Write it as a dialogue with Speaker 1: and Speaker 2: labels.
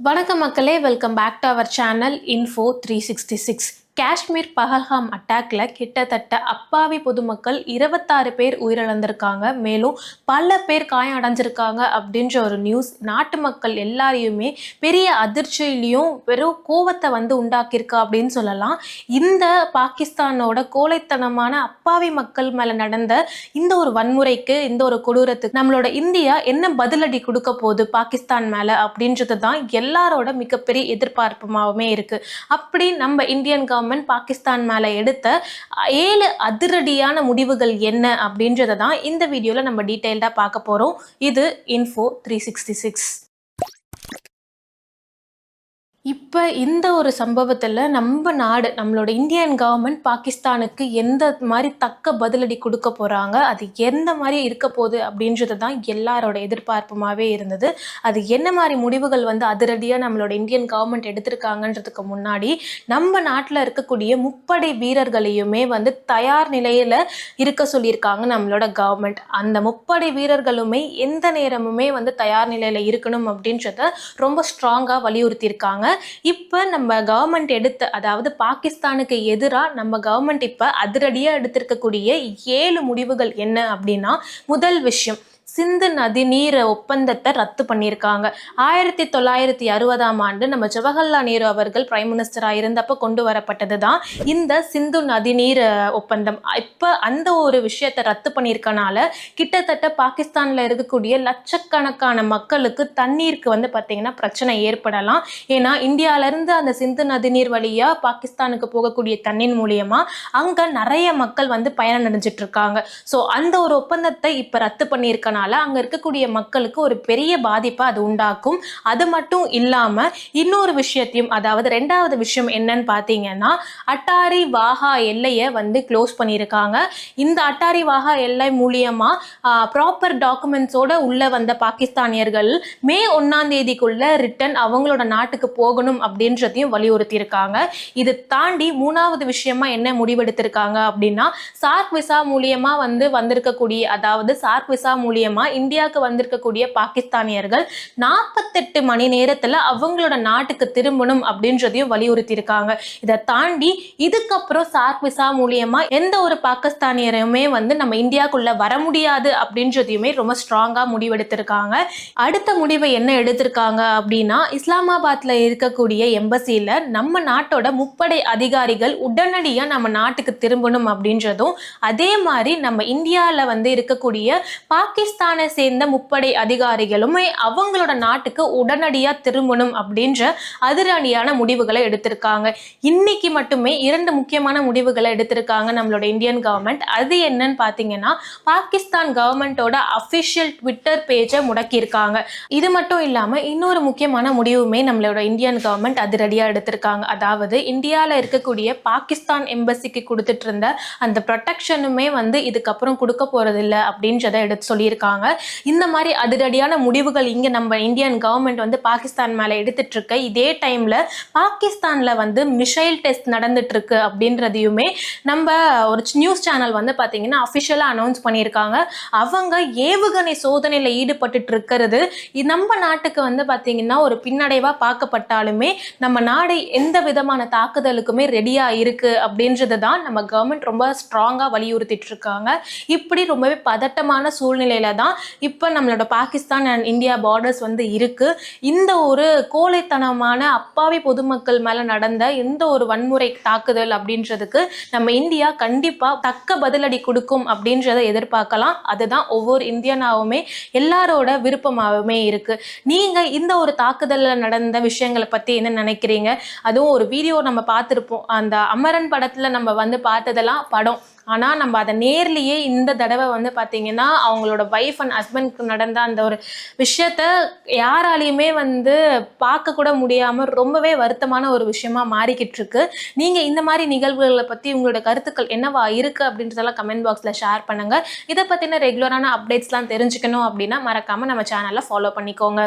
Speaker 1: வணக்கம் மக்களே welcome back to our channel info three sixty six Kashmir Pahalgam அட்டாக்ல கிட்டத்தட்ட அப்பாவி பொதுமக்கள் இருபத்தாறு பேர் உயிரிழந்திருக்காங்க. மேலும் பல பேர் காயம் அடைஞ்சிருக்காங்க அப்படின்ற ஒரு நியூஸ் நாட்டு மக்கள் எல்லாரையுமே பெரிய அதிர்ச்சியிலையும் வெறும் கோவத்தை வந்து உண்டாக்கியிருக்கா அப்படின்னு சொல்லலாம். இந்த பாகிஸ்தானோட கோழைத்தனமான அப்பாவி மக்கள் மேல நடந்த இந்த ஒரு வன்முறைக்கு இந்த ஒரு கொடூரத்துக்கு நம்மளோட இந்தியா என்ன பதிலடி கொடுக்க போகுது பாகிஸ்தான் மேல அப்படின்றது தான் எல்லாரோட மிகப்பெரிய எதிர்பார்ப்புமாகவுமே இருக்கு. அப்படி நம்ம இந்தியன் கவர்மெண்ட் பாகிஸ்தான் மேலே எடுத்த ஏழு அதிரடியான முடிவுகள் என்ன அப்படின்றத தான் இந்த வீடியோவில் நம்ம டீட்டெயில்டாக பார்க்க போகிறோம் இது இன்ஃபோ த்ரீ சிக்ஸ்டி சிக்ஸ் இப்போ இந்த ஒரு சம்பவத்தில் நம்ம நாடு நம்மளோட இந்தியன் கவர்மெண்ட் பாகிஸ்தானுக்கு எந்த மாதிரி தக்க பதிலடி கொடுக்க போகிறாங்க அது எந்த மாதிரி இருக்க போகுது அப்படின்றது தான் எல்லாரோட எதிர்பார்ப்புமாகவே இருந்தது. அது என்ன மாதிரி முடிவுகள் வந்து அதிரடியாக நம்மளோட இந்தியன் கவர்மெண்ட் எடுத்திருக்காங்கன்றதுக்கு முன்னாடி நம்ம நாட்டில் இருக்கக்கூடிய முப்படை வீரர்களையுமே வந்து தயார் நிலையில் இருக்க சொல்லியிருக்காங்க நம்மளோட கவர்மெண்ட் அந்த முப்படை வீரர்களுமே எந்த நேரமுமே வந்து தயார் நிலையில் இருக்கணும் அப்படின்றத ரொம்ப ஸ்ட்ராங்காக வலியுறுத்தியிருக்காங்க. இப்போ நம்ம கவர்மெண்ட் எடுத்த அதாவது பாகிஸ்தானுக்கு எதிராக நம்ம கவர்மெண்ட் இப்போ அதிரடியாக எடுத்திருக்கக்கூடிய ஏழு முடிவுகள் என்ன அப்படின்னா முதல் விஷயம் சிந்து நதி நீர் ஒப்பந்தத்தை ரத்து பண்ணியிருக்காங்க. ஆயிரத்தி தொள்ளாயிரத்தி அறுபதாம் ஆண்டு நம்ம ஜவஹர்லால் நேரு அவர்கள் பிரைம் மினிஸ்டராக இருந்தப்போ கொண்டு வரப்பட்டது தான் இந்த சிந்து நதி நீர் ஒப்பந்தம். இப்போ அந்த ஒரு விஷயத்தை ரத்து பண்ணியிருக்கனால கிட்டத்தட்ட பாகிஸ்தானில் இருக்கக்கூடிய லட்சக்கணக்கான மக்களுக்கு தண்ணீருக்கு வந்து பார்த்திங்கன்னா பிரச்சனை ஏற்படலாம். ஏன்னா இந்தியாவிலேருந்து அந்த சிந்து நதி நீர் வழியாக பாகிஸ்தானுக்கு போகக்கூடிய தண்ணீர் மூலியமாக அங்கே நிறைய மக்கள் வந்து பயணம் அடைஞ்சிட்டு இருக்காங்க. ஸோ அந்த ஒரு ஒப்பந்தத்தை இப்போ ரத்து பண்ணியிருக்கனால அங்கே இருக்கக்கூடிய மக்களுக்கு ஒரு பெரிய பாதிப்பை அது உண்டாக்கும். அது மட்டும் இல்லாமல் இன்னொரு விஷயத்தையும் அதாவது ரெண்டாவது விஷயம் என்னன்னு பார்த்தீங்கன்னா அட்டாரி வாகா எல்லையை வந்து க்ளோஸ் பண்ணியிருக்காங்க. இந்த அட்டாரி வாகா எல்லை மூலியமாக ப்ராப்பர் டாக்குமெண்ட்ஸோட உள்ளே வந்த பாகிஸ்தானியர்கள் மே ஒன்றாம் தேதிக்குள்ள ரிட்டன் அவங்களோட நாட்டுக்கு போகணும் அப்படின்றதையும் வலியுறுத்தியிருக்காங்க. இது தாண்டி மூணாவது விஷயமா என்ன முடிவெடுத்திருக்காங்க அப்படின்னா சார்க் விசா மூலியமா வந்து வந்திருக்கக்கூடிய அதாவது சார்க் விசா மூலியமா இந்தியாவுக்கு வந்திருக்கக்கூடிய பாகிஸ்தானியர்கள் நாற்பத்தெட்டு மணி நேரத்துல அவங்களோட நாட்டுக்கு திரும்பணும் அப்படின்றதையும் வலியுறுத்தியிருக்காங்க. இதை தாண்டி இதுக்கப்புறம் சார்க் விசா மூலியமா எந்த ஒரு பாகிஸ்தானியரையுமே வந்து நம்ம இந்தியாக்குள்ள வர முடியாது அப்படின்றதையுமே ரொம்ப ஸ்ட்ராங்கா முடிவெடுத்திருக்காங்க. அடுத்த முடிவை என்ன எடுத்திருக்காங்க அப்படின்னா இஸ்லாமாபாத்ல இருக்கக்கூடிய எம்பசியில நம்ம நாட்டோட முப்படை அதிகாரிகள் உடனடியாக நம்ம நாட்டுக்கு திரும்பணும் அப்படின்றதும் அதே மாதிரி நம்ம இந்தியாவில் வந்து இருக்கக்கூடிய பாகிஸ்தான் பாகிஸ்தானை சேர்ந்த முப்படை அதிகாரிகளுமே அவங்களோட நாட்டுக்கு உடனடியாக திரும்பணும் அப்படின்ற அதிரடியான முடிவுகளை எடுத்திருக்காங்க. இன்னைக்கு மட்டுமே இரண்டு முக்கியமான முடிவுகளை எடுத்திருக்காங்க நம்மளோட இந்தியன் கவர்மெண்ட் அது என்னன்னு பார்த்தீங்கன்னா பாகிஸ்தான் கவர்மெண்ட்டோட அஃபிஷியல் ட்விட்டர் பேஜை முடக்கியிருக்காங்க. இது மட்டும் இல்லாமல் இன்னொரு முக்கியமான முடிவுமே நம்மளோட இந்தியன் கவர்மெண்ட் அதிரடியாக எடுத்திருக்காங்க. அதாவது இந்தியாவில் இருக்கக்கூடிய பாகிஸ்தான் எம்பசிக்கு கொடுத்துட்டு இருந்த அந்த ப்ரொடெக்ஷனுமே வந்து இதுக்கப்புறம் கொடுக்க போறதில்லை அப்படின்றத எடுத்து சொல்லியிருக்காங்க. இந்த மாதிரி அதிரடியான முடிவுகள் இங்கே நம்ம இந்தியன் கவர்மெண்ட் வந்து பாகிஸ்தான் மேலே எடுத்துட்டு இருக்க இதே டைமில் பாகிஸ்தானில் வந்து மிசைல் டெஸ்ட் நடந்துட்டு இருக்கு அப்படின்றதையுமே நம்ம ஒரு நியூஸ் சேனல் வந்து பார்த்தீங்கன்னா அஃபிஷியலாக அனௌன்ஸ் பண்ணியிருக்காங்க. அவங்க ஏவுகணை சோதனையில் ஈடுபட்டு இருக்கிறது நம்ம நாட்டுக்கு வந்து பார்த்தீங்கன்னா ஒரு பின்னடைவாக பார்க்கப்பட்டாலுமே நம்ம நாடு எந்த விதமான தாக்குதலுக்குமே ரெடியாக இருக்கு அப்படின்றது தான் நம்ம கவர்மெண்ட் ரொம்ப ஸ்ட்ராங்காக வலியுறுத்திட்டு இருக்காங்க இப்படி ரொம்பவே பதட்டமான சூழ்நிலையில தான். இப்போ நம்மளோட பாகிஸ்தான் அண்ட் இந்தியா பார்டர்ஸ் வந்து இருக்கு. இந்த ஒரு கோழைத்தனமான அப்பாவி பொதுமக்கள் மேலே நடந்த எந்த ஒரு வன்முறை தாக்குதல் அப்படின்றதுக்கு நம்ம இந்தியா கண்டிப்பாக தக்க பதிலடி கொடுக்கும் அப்படின்றத எதிர்பார்க்கலாம். அதுதான் ஒவ்வொரு இந்தியனாவுமே எல்லாரோட விருப்பமாகவுமே இருக்குது நீங்கள் இந்த ஒரு தாக்குதலில் நடந்த விஷயங்களை பற்றி என்ன நினைக்கிறீங்க? அதுவும் ஒரு வீடியோ நம்ம பார்த்துருப்போம். அந்த அமரன் படத்தில் நம்ம வந்து பார்த்ததெல்லாம் படம். ஆனால் நம்ம அதை நேர்லேயே இந்த தடவை வந்து பார்த்தீங்கன்னா அவங்களோட ஒய்ஃப் அண்ட் ஹஸ்பண்ட்க்கு நடந்த அந்த ஒரு விஷயத்த யாராலையுமே வந்து பார்க்கக்கூட முடியாமல் ரொம்பவே வருத்தமான ஒரு விஷயமா மாறிக்கிட்டு இருக்கு. நீங்கள் இந்த மாதிரி நிகழ்வுகளை பற்றி உங்களோட கருத்துக்கள் என்னவா இருக்குது அப்படின்றதெல்லாம் கமெண்ட் பாக்ஸில் ஷேர் பண்ணுங்கள் இதை பற்றின ரெகுலரான அப்டேட்ஸ்லாம் தெரிஞ்சுக்கணும் அப்படின்னா மறக்காமல் நம்ம சேனலை ஃபாலோ பண்ணிக்கோங்க.